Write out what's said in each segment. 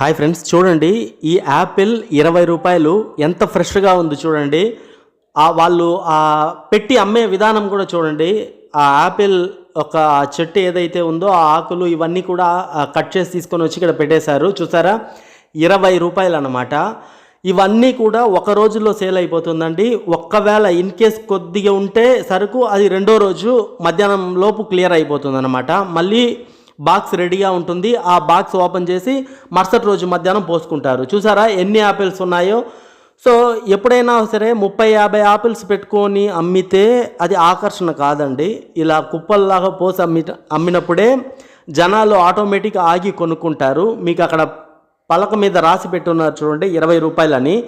Hi friends చూడండి ఈ Apple ఇరవై రూపాయలు ఎంత ఫ్రెష్గా ఉంది చూడండి. వాళ్ళు పెట్టి అమ్మే విధానం కూడా చూడండి. ఆ యాపిల్ ఒక చెట్టు ఏదైతే ఉందో ఆ ఆకులు ఇవన్నీ కూడా కట్ చేసి తీసుకొని వచ్చి ఇక్కడ పెట్టేశారు. చూసారా? ఇరవై రూపాయలు అన్నమాట. ఇవన్నీ కూడా ఒక రోజులో సేల్ అయిపోతుందండి. ఒక్కవేళ ఇన్ కేస్ కొద్దిగా ఉంటే సరుకు అది రెండో రోజు మధ్యాహ్నం లోపు క్లియర్ అయిపోతుంది మళ్ళీ బాక్స్ రెడీగా ఉంటుంది. ఆ బాక్స్ ఓపెన్ చేసి మరుసటి రోజు మధ్యాహ్నం పోసుకుంటారు. చూసారా ఎన్ని యాపిల్స్ ఉన్నాయో? సో ఎప్పుడైనా సరే ముప్పై యాభై ఆపిల్స్ పెట్టుకొని అమ్మితే అది ఆకర్షణ కాదండి. ఇలా కుప్పల్లాగా పోసి అమ్మి అమ్మినప్పుడే జనాలు ఆటోమేటిక్ ఆగి కొనుక్కుంటారు. మీకు అక్కడ పలక మీద రాసి పెట్టున్నారు చూడండి ఇరవై రూపాయలని.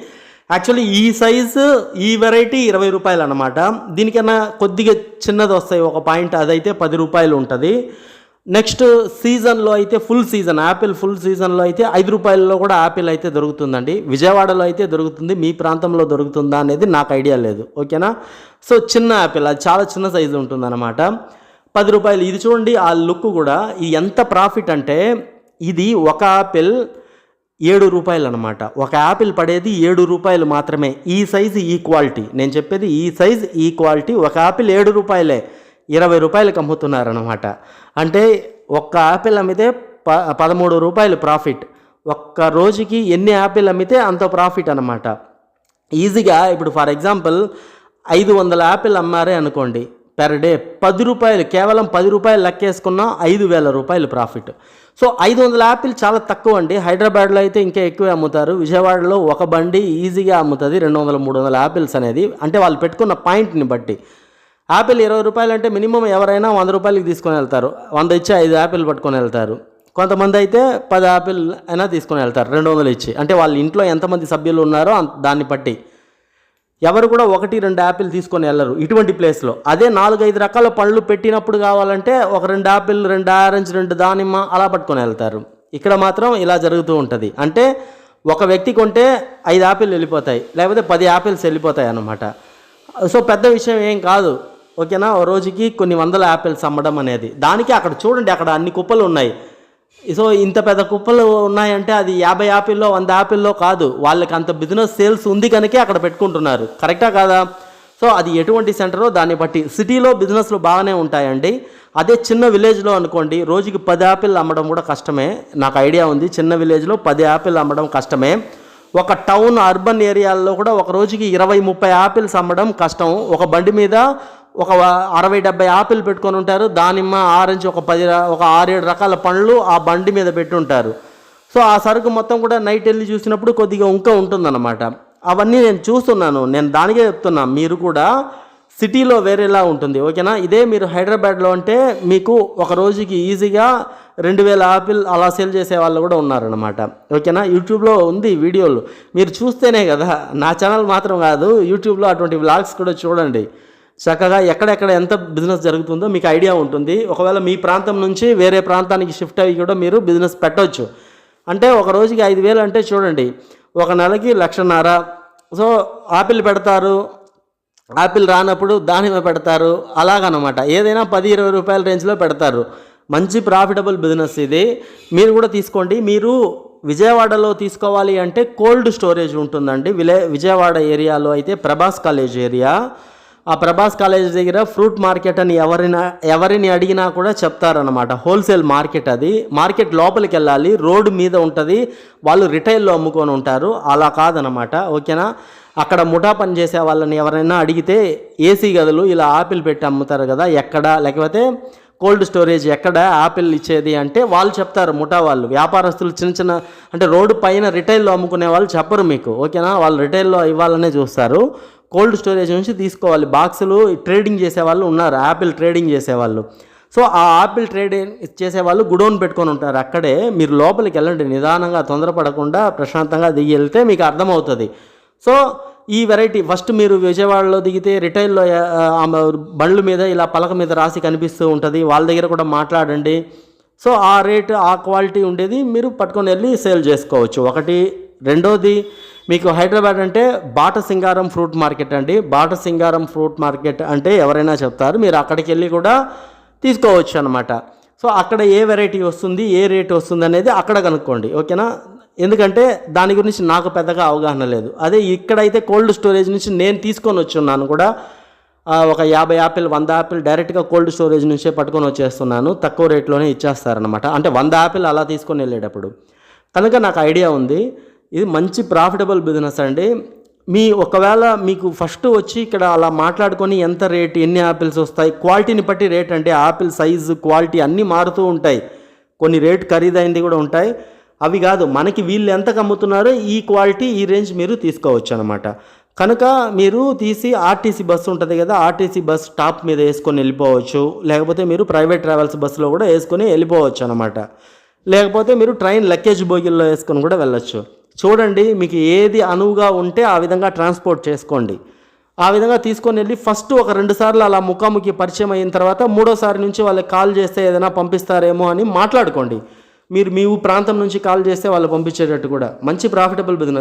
యాక్చువల్లీ ఈ సైజు ఈ వెరైటీ ఇరవై రూపాయలు అనమాట దీనికన్నా కొద్దిగా చిన్నది వస్తాయి. ఒక పాయింట్ అదైతే పది రూపాయలు ఉంటుంది. నెక్స్ట్ సీజన్లో అయితే ఫుల్ సీజన్ యాపిల్ ఫుల్ సీజన్లో అయితే ఐదు రూపాయలలో కూడా యాపిల్ అయితే దొరుకుతుందండి. విజయవాడలో అయితే దొరుకుతుంది మీ ప్రాంతంలో దొరుకుతుందా అనేది నాకు ఐడియా లేదు. ఓకేనా? సో చిన్న యాపిల్ అది చాలా చిన్న సైజు ఉంటుందన్నమాట. పది రూపాయలు ఇది చూడండి ఆ లుక్ కూడా ఇది ఎంత ప్రాఫిట్ అంటే ఇది ఒక యాపిల్ ఏడు రూపాయలు అనమాట ఒక యాపిల్ పడేది ఏడు రూపాయలు మాత్రమే. ఈ సైజు ఈ క్వాలిటీ. నేను చెప్పేది ఈ సైజ్ ఈ క్వాలిటీ ఒక యాపిల్ ఏడు రూపాయలే. ఇరవై రూపాయలకు అమ్ముతున్నారనమాట అంటే ఒక్క యాపిల్ అమ్మితే ప పదమూడు రూపాయలు ప్రాఫిట్. ఒక్క రోజుకి ఎన్ని యాపిల్ అమ్మితే అంత ప్రాఫిట్ అనమాట ఈజీగా ఇప్పుడు ఫర్ ఎగ్జాంపుల్ ఐదు వందల యాపిల్ అమ్మారే అనుకోండి. పెర్ డే పది రూపాయలు కేవలం పది రూపాయలు లెక్కేసుకున్నా ఐదు వేల రూపాయలు ప్రాఫిట్. సో ఐదు వందల యాపిల్ చాలా తక్కువ అండి. హైదరాబాద్లో అయితే ఇంకా ఎక్కువే అమ్ముతారు. విజయవాడలో ఒక బండి ఈజీగా అమ్ముతుంది. రెండు వందల మూడు వందల యాపిల్స్ అనేది. అంటే వాళ్ళు పెట్టుకున్న పాయింట్ని బట్టి. యాపిల్ ఇరవై రూపాయలు అంటే మినిమం ఎవరైనా వంద రూపాయలకి తీసుకొని వెళ్తారు. వంద ఇచ్చి ఐదు యాపిల్ పట్టుకొని వెళ్తారు. కొంతమంది అయితే పది యాపిల్ అయినా తీసుకొని వెళ్తారు రెండు వందలు ఇచ్చి. అంటే వాళ్ళ ఇంట్లో ఎంతమంది సభ్యులు ఉన్నారో దాన్ని బట్టి. ఎవరు కూడా ఒకటి రెండు యాపిల్ తీసుకొని వెళ్ళరు ఇటువంటి ప్లేస్లో. అదే నాలుగు ఐదు రకాల పళ్ళు పెట్టినప్పుడు కావాలంటే ఒక రెండు యాపిల్ రెండు ఆరెంజ్ రెండు దానిమ్మ అలా పట్టుకొని వెళ్తారు. ఇక్కడ మాత్రం ఇలా జరుగుతూ ఉంటుంది. అంటే ఒక వ్యక్తి కొంటే ఐదు యాపిల్ వెళ్ళిపోతాయి లేకపోతే పది యాపిల్స్ వెళ్ళిపోతాయి అన్నమాట. సో పెద్ద విషయం ఏం కాదు. ఓకేనా? ఓ రోజుకి కొన్ని వందల యాపిల్స్ అమ్మడం అనేది. దానికి అక్కడ చూడండి అక్కడ అన్ని కుప్పలు ఉన్నాయి. సో ఇంత పెద్ద కుప్పలు ఉన్నాయంటే అది యాభై యాపిల్లో వంద యాపిల్లో కాదు. వాళ్ళకి అంత బిజినెస్ సేల్స్ ఉంది కనుకే అక్కడ పెట్టుకుంటున్నారు. కరెక్టా కాదా? సో అది ఎటువంటి సెంటరో దాన్ని బట్టి. సిటీలో బిజినెస్లు బాగానే ఉంటాయండి. అదే చిన్న విలేజ్లో అనుకోండి రోజుకి పది యాపిల్ అమ్మడం కూడా కష్టమే. నాకు ఐడియా ఉంది చిన్న విలేజ్లో పది యాపిల్ అమ్మడం కష్టమే. ఒక టౌన్ అర్బన్ ఏరియాల్లో కూడా ఒక రోజుకి ఇరవై ముప్పై యాపిల్స్ అమ్మడం కష్టం. ఒక బండి మీద ఒక అరవై డెబ్బై ఆపిల్ పెట్టుకొని ఉంటారు. దానిమ్మ ఆరెంజ్ ఒక పది ఒక ఆరేడు రకాల పండ్లు ఆ బండి మీద పెట్టుంటారు సో ఆ సరుకు మొత్తం కూడా నైట్ వెళ్ళి చూసినప్పుడు కొద్దిగా ఇంకా ఉంటుందన్నమాట. అవన్నీ నేను చూస్తున్నాను. నేను దానికే చెప్తున్నా. మీరు కూడా సిటీలో వేరేలా ఉంటుంది. ఓకేనా? ఇదే మీరు హైదరాబాద్లో అంటే మీకు ఒక రోజుకి ఈజీగా రెండు వేల ఆపిల్ అలా సేల్ చేసే వాళ్ళు కూడా ఉన్నారనమాట ఓకేనా? యూట్యూబ్లో ఉంది వీడియోలు. మీరు చూస్తేనే కదా నా ఛానల్ మాత్రం కాదు యూట్యూబ్లో అటువంటి వ్లాగ్స్ కూడా చూడండి. చక్కగా ఎక్కడెక్కడ ఎంత బిజినెస్ జరుగుతుందో మీకు ఐడియా ఉంటుంది. ఒకవేళ మీ ప్రాంతం నుంచి వేరే ప్రాంతానికి షిఫ్ట్ అయ్యి కూడా మీరు బిజినెస్ పెట్టవచ్చు అంటే ఒక రోజుకి ఐదు వేలు అంటే చూడండి ఒక నెలకి లక్షన్నర. సో ఆపిల్ పెడతారు. ఆపిల్ రానప్పుడు దానిమ్మ పెడతారు. అలాగనమాట. ఏదైనా పది ఇరవై రూపాయల రేంజ్లో పెడతారు. మంచి ప్రాఫిటబుల్ బిజినెస్ ఇది. మీరు కూడా తీసుకోండి. మీరు విజయవాడలో తీసుకోవాలి అంటే కోల్డ్ స్టోరేజ్ ఉంటుందండి. విలే విజయవాడ ఏరియాలో అయితే ప్రభాస్ కాలేజ్ ఏరియా ఆ ప్రభాస్ కాలేజ్ దగ్గర ఫ్రూట్ మార్కెట్ అని ఎవరిన ఎవరిని అడిగినా కూడా చెప్తారనమాట హోల్సేల్ మార్కెట్ అది. మార్కెట్ లోపలికి వెళ్ళాలి. రోడ్డు మీద ఉంటుంది. వాళ్ళు రిటైల్లో అమ్ముకొని ఉంటారు. అలా కాదనమాట ఓకేనా? అక్కడ ముఠా పని చేసే వాళ్ళని ఎవరైనా అడిగితే ఏసీ గదులు ఇలా ఆపిల్ పెట్టి అమ్ముతారు కదా ఎక్కడ? లేకపోతే కోల్డ్ స్టోరేజ్ ఎక్కడ యాపిల్ ఇచ్చేది అంటే వాళ్ళు చెప్తారు ముఠా వాళ్ళు. వ్యాపారస్తులు చిన్న చిన్న అంటే రోడ్డు పైన రిటైల్లో అమ్ముకునే వాళ్ళు చెప్పరు మీకు. ఓకేనా? వాళ్ళు రిటైల్లో ఇవ్వాలనే చూస్తారు. కోల్డ్ స్టోరేజ్ నుంచి తీసుకోవాలి. బాక్సులు ట్రేడింగ్ చేసేవాళ్ళు ఉన్నారు. యాపిల్ ట్రేడింగ్ చేసేవాళ్ళు. సో ఆ యాపిల్ ట్రేడింగ్ చేసేవాళ్ళు గుడౌన్ పెట్టుకొని ఉంటారు. అక్కడే మీరు లోపలికి వెళ్ళండి. నిదానంగా తొందరపడకుండా ప్రశాంతంగా దిగి వెళ్తే మీకు అర్థమవుతుంది. సో ఈ వెరైటీ ఫస్ట్ మీరు విజయవాడలో దిగితే రిటైల్లో బండ్ల మీద ఇలా పలక మీద రాసి కనిపిస్తూ ఉంటుంది. వాళ్ళ దగ్గర కూడా మాట్లాడండి. సో ఆ రేటు ఆ క్వాలిటీ ఉండేది. మీరు పట్టుకొని వెళ్ళి సేల్ చేసుకోవచ్చు. ఒకటి రెండోది మీకు హైదరాబాద్ అంటే బాట సింగారం ఫ్రూట్ మార్కెట్ అండి. బాట సింగారం ఫ్రూట్ మార్కెట్ అంటే ఎవరైనా చెప్తారు మీరు అక్కడికి వెళ్ళి కూడా తీసుకోవచ్చు అనమాట సో అక్కడ ఏ వెరైటీ వస్తుంది ఏ రేట్ వస్తుంది అనేది అక్కడ కనుక్కోండి ఓకేనా? ఎందుకంటే దాని గురించి నాకు పెద్దగా అవగాహన లేదు. అదే ఇక్కడైతే కోల్డ్ స్టోరేజ్ నుంచి నేను తీసుకొని వచ్చున్నాను కూడా ఒక యాభై యాపిల్ వంద యాపిల్ డైరెక్ట్గా కోల్డ్ స్టోరేజ్ నుంచే పట్టుకొని వచ్చేస్తున్నాను. తక్కువ రేట్లోనే ఇచ్చేస్తారనమాట అంటే వంద యాపిల్ అలా తీసుకొని వెళ్ళేటప్పుడు. కనుక నాకు ఐడియా ఉంది ఇది మంచి ప్రాఫిటబుల్ బిజినెస్ అండి. మీ ఒకవేళ మీకు ఫస్ట్ వచ్చి ఇక్కడ అలా మాట్లాడుకొని ఎంత రేట్ ఎన్ని యాపిల్స్ వస్తాయి క్వాలిటీని బట్టి రేట్ అంటే యాపిల్ సైజు క్వాలిటీ అన్నీ మారుతూ ఉంటాయి. కొన్ని రేట్ ఖరీదైంది కూడా ఉంటాయి. అవి కాదు మనకి వీళ్ళు ఎంతకు అమ్ముతున్నారో ఈ క్వాలిటీ ఈ రేంజ్ మీరు తీసుకోవచ్చు అనమాట కనుక మీరు తీసి ఆర్టీసీ బస్సు ఉంటుంది కదా ఆర్టీసీ బస్ టాప్ మీద వేసుకొని వెళ్ళిపోవచ్చు. లేకపోతే మీరు ప్రైవేట్ ట్రావెల్స్ బస్సులో కూడా వేసుకొని వెళ్ళిపోవచ్చు అనమాట లేకపోతే మీరు ట్రైన్ లగేజ్ బోగిల్లో వేసుకొని కూడా వెళ్ళొచ్చు. చూడండి మీకు ఏది అనువుగా ఉంటే ఆ విధంగా ట్రాన్స్పోర్ట్ చేసుకోండి. ఆ విధంగా తీసుకొని వెళ్ళి ఫస్ట్ ఒక రెండు సార్లు అలా ముఖాముఖి పరిచయం అయిన తర్వాత మూడోసారి నుంచి వాళ్ళకి కాల్ చేస్తే ఏదైనా పంపిస్తారేమో అని మాట్లాడుకోండి. మీరు మీ ప్రాంతం నుంచి కాల్ చేస్తే వాళ్ళు పంపించేటట్టు కూడా. మంచి ప్రాఫిటబుల్ బిజినెస్